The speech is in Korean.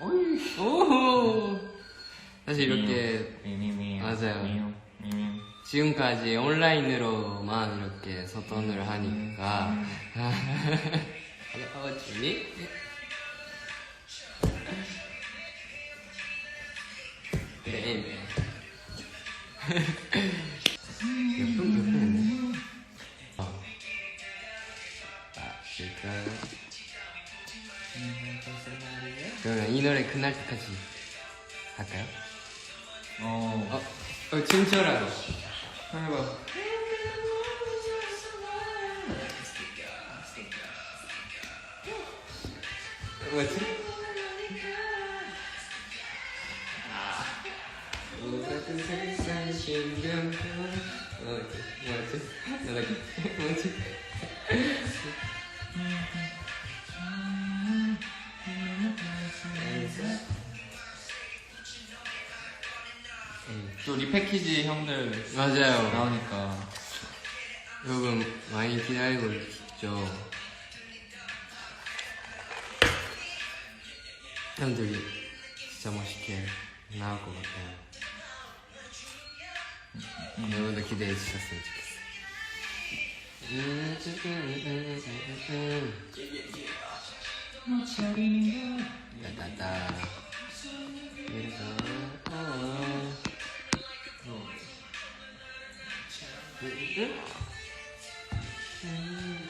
어이. 오호. 사실 이렇게 미미미. 맞아요. 미미. 미미. 지금까지 온라인으로만 이렇게 소통을 하니까 어 주니? 네, 네. 몇 분, 몇 분인데? 어. 아, 일단. 그러면 이 노래 끝날 때까지 할까요? 어. 어, 어 친절하게. 해봐. 뭐지? 신경 뭐지? 뭐지? 뭐지? 또 리패키지 형들 맞아요. 나오니까. 여러분 많이 기다리고 있죠. 형들이 진짜 멋있게 나올 것 같아요. 여러분도 기대해 주셨으면 좋겠어요. 따따따 이래서 어. 응?